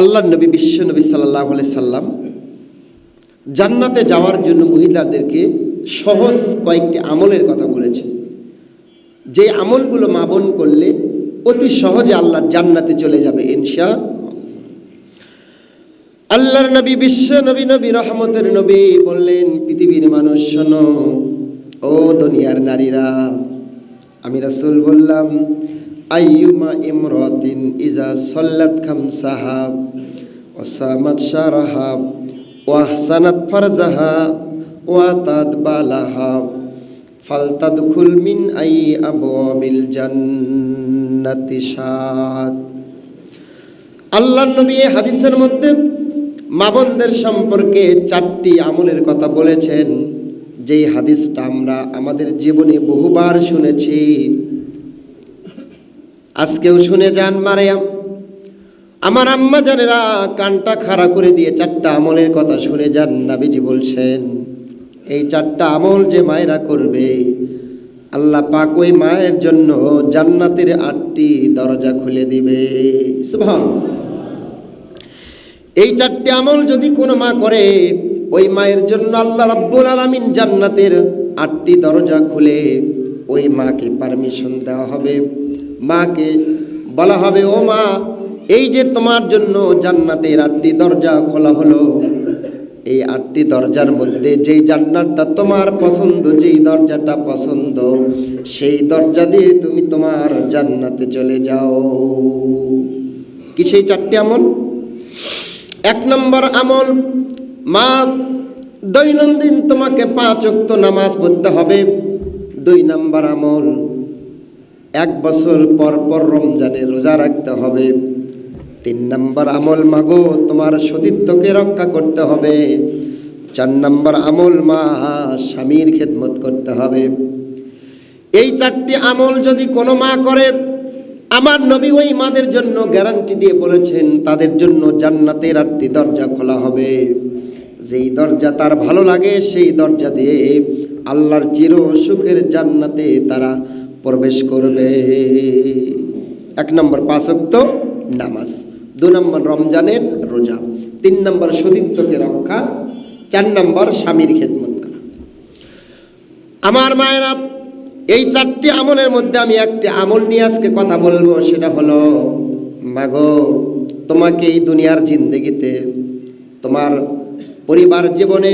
আল্লাহ নবী, বিশ্ব নবী সাল্লাহ সাল্লাম জান্নাতে যাওয়ার জন্য মহিলাদেরকে সহজ কয়েকটি আমলের কথা বলেছেন। যে আমলগুলো মাবন করলে অতি সহজে আল্লাহর জান্নাতে চলে যাবে ইনশা আল্লাহর নবী, বিশ্ব নবী নবী, রহমতের নবী বললেন, পৃথিবীর মানুষ শোনো, ও দুনিয়ার নারীরা, আমি রাসুল বললাম আইয়ুমা ইমরাতিন ইজা সল্লাত খামসাহা ওয়া সামাত শারাহা ওয়া আহসানাত ফারজাহা ওয়া তাদ বালাহা ফালতাদখুল মিন আই আবওয়াবিল জান্নাতি শাত। আল্লাহর নবী হাদিসের মধ্যে মাবনদের সম্পর্কে চারটি আমলের কথা বলেছেন। যেই হাদিসটা আমরা আমাদের জীবনে বহুবার শুনেছি। আজকেও শুনে যান মারিয়াম আমার আম্মা জানেরা কানটা খাড়া করে দিয়ে চারটা আমলের কথা শুনে যান, নাবিজি বলছেন, এই চারটা আমল যে মায়েরা করবে, আল্লাহ পাক ওই মায়ের জন্য জান্নাতের আটটি দরজা খুলে দিবে। এই চারটি আমল যদি কোনো মা করে, ওই মায়ের জন্য আল্লাহ রাব্বুল আলামিন জান্নাতের আটটি দরজা খুলে ওই মাকে পারমিশন দেওয়া হবে। মাকে বলা হবে, ও মা, এই যে তোমার জন্য জান্নাতের আটটি দরজা খোলা হলো, এই আটটি দরজার মধ্যে যেই জান্নাতটা তোমার পছন্দ, যেই দরজাটা পছন্দ, সেই দরজা দিয়ে তুমি তোমার জান্নাতে চলে যাও। কি সেই চারটি আমল? এক নম্বর আমল, মা, দৈনন্দিন তোমাকে পাঁচ অক্ত নামাজ পড়তে হবে। দুই নম্বর আমল এক বছর পর পর রমজানে রোজা রাখতে হবে। তিন নম্বর আমল, মাগো, তোমার সতীত্বকে রক্ষা করতে হবে। চার নম্বর আমল, মা, স্বামীর খেদমত করতে হবে। এই চারটি আমল যদি কোনো মা করে, আমার নবী ওই মাদের জন্য গ্যারান্টি দিয়ে বলেছেন, তাদের জন্য জান্নাতের আটটি দরজা খোলা হবে। যেই দরজা তার ভালো লাগে, সেই দরজা দিয়ে আল্লাহর চির সুখের জান্নাতে তারা প্রবেশ করবে। এক নম্বর পাঁচক্ত নামাজ, দু নম্বর রমজানের রোজা, তিন নম্বর সতীত্বকে রক্ষা, চার নম্বর স্বামীর খেদমত করা। আমার মায়েরা, এই চারটি আমলের মধ্যে আমি একটি আমল নিয়ে আজকে কথা বলব, সেটা হলো, মাগো, তোমাকে এই দুনিয়ার জিন্দগিতে, তোমার পরিবার জীবনে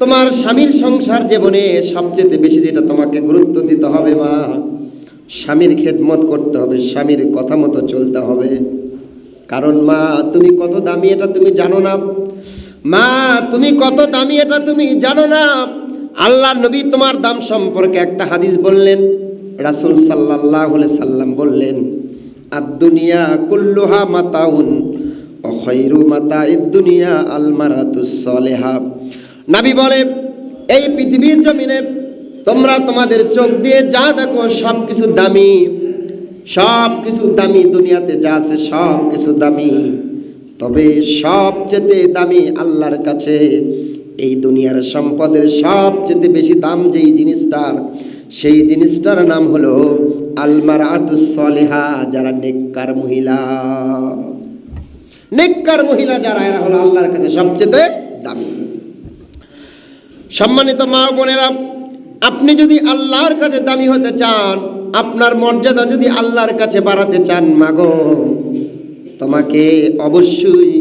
তোমার স্বামীর সংসার জীবনে সবচেয়ে বেশি যেটা তোমাকে গুরুত্ব দিতে হবে মা, স্বামীর খেদমত করতে হবে, স্বামীর কথা মতো চলতে হবে। কারণ মা, তুমি কত দামি এটা তুমি জানো না। মা, তুমি কত দামি এটা তুমি জানো না। আল্লাহ নবী তোমার দাম সম্পর্কে একটা হাদিস বললেন, রাসূল আলাইহি সাল্লাম বললেন আর দুনিয়া কুল্লুহা মাতাউন, ও খৈরু মাতা দুনিয়া আল মারাতুস সলেহা। নাবি বলে, এই পৃথিবীর জমিনে তোমরা তোমাদের চোখ দিয়ে যা দেখো সব কিছু দামি। সব কিছু দামি দুনিয়াতে যা আছে সব কিছু দামি। তবে সবচেয়ে দামি আল্লাহর কাছে এই দুনিয়ার সম্পদের সবচেয়ে বেশি দাম যেই জিনিসটার, সেই জিনিসটার নাম হলো আলমার আতুসলেহা যারা নেককার মহিলা। নেককার মহিলা যারা, এরা হলো আল্লাহর কাছে সবচেয়ে দামি। সম্মানিত মা বোনেরা, আপনি যদি আল্লাহর কাছে দামি হতে চান, আপনার মর্যাদা যদি আল্লাহর কাছে বাড়াতে চান মাগো তোমাকে অবশ্যই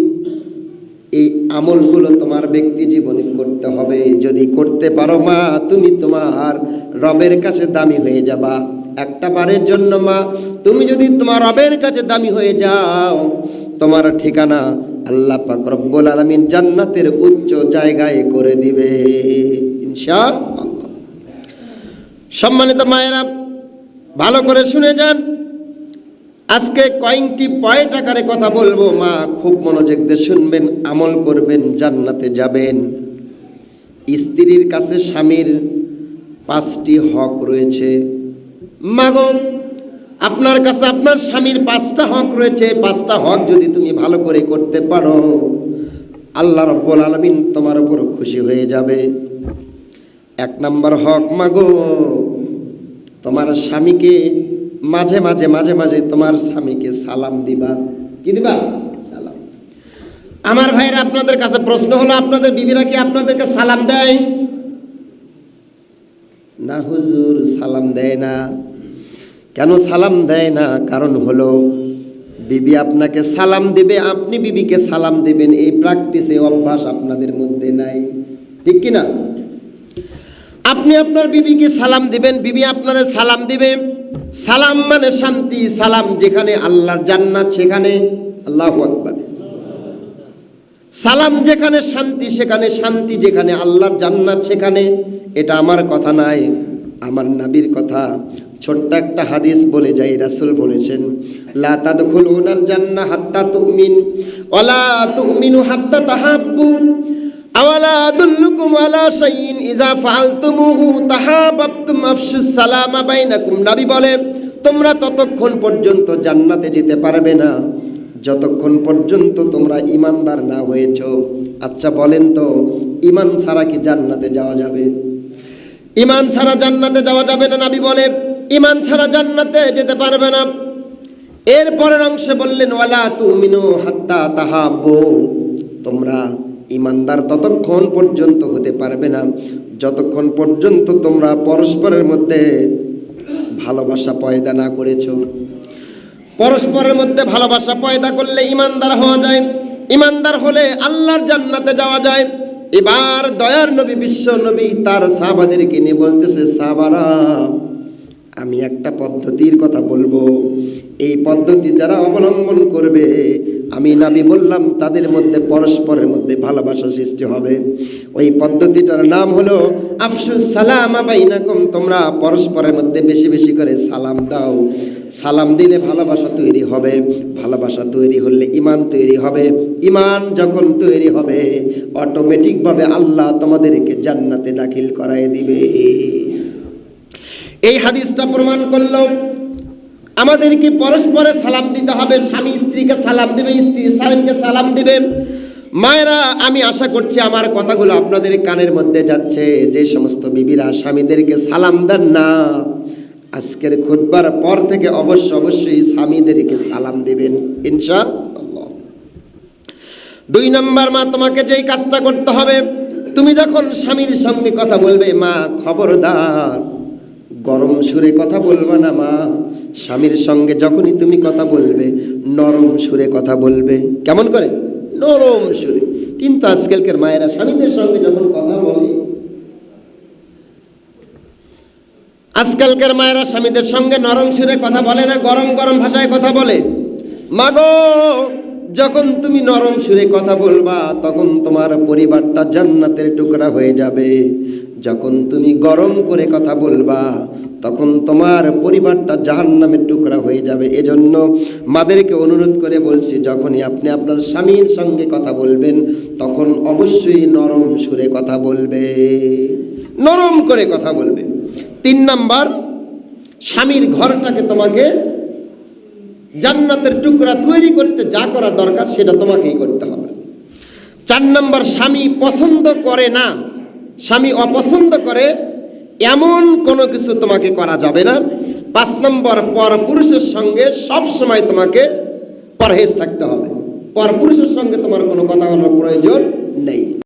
এই আমলগুলো তোমার ব্যক্তি জীবনে করতে হবে। যদি করতে পারো মা, তুমি তোমার রবের কাছে দামি হয়ে যাবা। একটা বারের জন্য মা, তুমি যদি তোমার রবের কাছে দামি হয়ে যাও, তোমার ঠিকানা আল্লাহ পাক রব্বুল আলামিন জান্নাতের উচ্চ জায়গায় করে দিবে, ইনশাআল্লাহ। সম্মানিত মায়েরা, ভালো করে শুনে যান। আজকে কয়েকটি পয়েন্ট আকারে কথা বলব। মা, খুব মনোযোগ দিয়ে শুনবেন, আমল করবেন, জান্নাতে যাবেন। স্ত্রীর কাছে স্বামীর পাঁচটি হক রয়েছে। মাগো আপনার কাছে আপনার স্বামীর পাঁচটা হক রয়েছে পাঁচটা হক যদি তুমি ভালো করে করতে পারো, আল্লাহ রব্বুল আলমিন তোমার উপর খুশি হয়ে যাবে। এক নম্বর হক, মাগো, তোমার স্বামীকে মাঝে মাঝে মাঝে মাঝে তোমার স্বামীকে সালাম দিবা। কি দিবা? সালাম। আমার ভাইরা আপনাদের কাছে প্রশ্ন হলো, আপনাদের বিবিরা কি আপনাদেরকে সালাম দেয়? না হুজুর, সালাম দেয় না। কেন সালাম দেয় না? কারণ হলো, বিবি আপনাকে সালাম দেবে, আপনি বিবিকে সালাম দেবেন। এই প্র্যাকটিসে অভ্যাস আপনাদের মধ্যে নাই। ঠিক কি না আপনি আপনার বিবিকে সালাম দিবেন, বিবি আপনারে সালাম দিবে। সালাম মানে শান্তি, সালাম যেখানে আল্লাহর জান্নাত, সেখানে আল্লাহু আকবার। সালাম যেখানে শান্তি, সেখানে শান্তি, যেখানে আল্লাহর জান্নাত, সেখানে। এটা আমার কথা নাই, আমার নাবির কথা। ছোট্ট একটা হাদিস বলে যাই, রাসূল বলেছেন, লা তাদখুলুনাল জান্নাহ হাত্তা তুমিন, ওয়ালা তুমিনু হাত্তা তাহাব্বু, আওয়ালা আদুল্লুকুম আলা শাইইন, ইযা ফাআলতুমুহু তাহাবাবতুম আফশুস সালামা বাইনাকুম। নবী বলে, তোমরা ততক্ষণ পর্যন্ত জান্নাতে যেতে পারবে না। যতক্ষণ পর্যন্ত তোমরা ইমানদার না হয়েছ। আচ্ছা বলেন তো ইমান ছাড়া কি জান্নাতে যাওয়া যাবে? ইমান ছাড়া জান্নাতে যাওয়া যাবে না, নবী বলে ইমান ছাড়া জান্নাতে যেতে পারবে না। এর পরের অংশে বললেন, ওয়ালা তুমিনু হাত্তা তাহাব্বু। তোমরা ইমানদার ততক্ষণ পর্যন্ত হতে পারবে না। যতক্ষণ পর্যন্ত তোমরা পরস্পরের মধ্যে ভালোবাসা পয়দা না করেছ। পরস্পরের মধ্যে ভালোবাসা পয়দা করলে ইমানদার হওয়া যায়। ইমানদার হলে আল্লাহর জান্নাতে যাওয়া যায়। এবার দয়ার নবী, বিশ্ব নবী তার সাহাবাদেরকে নিয়ে বলতেছে, সাহাবারা আমি একটা পদ্ধতির কথা বলব। এই পদ্ধতি যারা অবলম্বন করবে, আমি নাবি বললাম, তাদের মধ্যে পরস্পরের মধ্যে ভালোবাসা সৃষ্টি হবে। ওই পদ্ধতিটার নাম হলো আফসুস সালাম বাইনাকুম, তোমরা পরস্পরের মধ্যে বেশি বেশি করে সালাম দাও। সালাম দিলে ভালোবাসা তৈরি হবে, ভালোবাসা তৈরি হলে ইমান তৈরি হবে। ইমান যখন তৈরি হবে অটোমেটিকভাবে আল্লাহ তোমাদেরকে জান্নাতে দাখিল করায় দিবে। এই হাদিসটা প্রমাণ করল, আমাদেরকে পরস্পরে সালাম দিতে হবে, স্বামী স্ত্রীকে সালাম দেবে, স্ত্রী স্বামীকে সালাম দেবে। মায়েরা, আমি আশা করছি আমার কথাগুলো আপনাদের কানের মধ্যে যাচ্ছে, যে সমস্ত বিবিরা স্বামীদেরকে সালাম দেন না। আজকের খুতবার পর থেকে অবশ্য অবশ্যই স্বামীদেরকে সালাম দেবেন ইনশা দুই নাম্বার, মা, তোমাকে যেই কাজটা করতে হবে, তুমি যখন স্বামীর সঙ্গে কথা বলবে, মা, খবরদার। গরম সুরে কথা বলবা না মা। স্বামীর সঙ্গে যখনই তুমি কথা বলবে, নরম সুরে কথা বলবে। কেমন করে? নরম সুরে। কিন্তু আজকালকার মায়েরা স্বামীদের সঙ্গে যখন কথা বলে, আজকালকার মায়েরা স্বামীদের সঙ্গে নরম সুরে কথা বলে না, গরম গরম ভাষায় কথা বলে। মাগো যখন তুমি নরম সুরে কথা বলবা, তখন তোমার পরিবারটা জান্নাতের টুকরা হয়ে যাবে। যখন তুমি গরম করে কথা বলবা, তখন তোমার পরিবারটা জাহান্নামের টুকরা হয়ে যাবে। এজন্য মাদেরকে অনুরোধ করে বলছি, যখনই আপনি আপনার স্বামীর সঙ্গে কথা বলবেন, তখন অবশ্যই নরম সুরে কথা বলবে। নরম করে কথা বলবে। তিন নাম্বার, স্বামীর ঘরটাকে তোমাকে জান্নাতের টুকরা তৈরি করতে যা করা দরকার, সেটা তোমাকেই করতে হবে। চার নম্বর, স্বামী পছন্দ করে না, স্বামী অপছন্দ করে, এমন কোনো কিছু তোমাকে করা যাবে না। পাঁচ নম্বর পর পুরুষের সঙ্গে সব সময় তোমাকে পরহেজ থাকতে হবে। পর পুরুষের সঙ্গে তোমার কোনো কথা বলার প্রয়োজন নেই।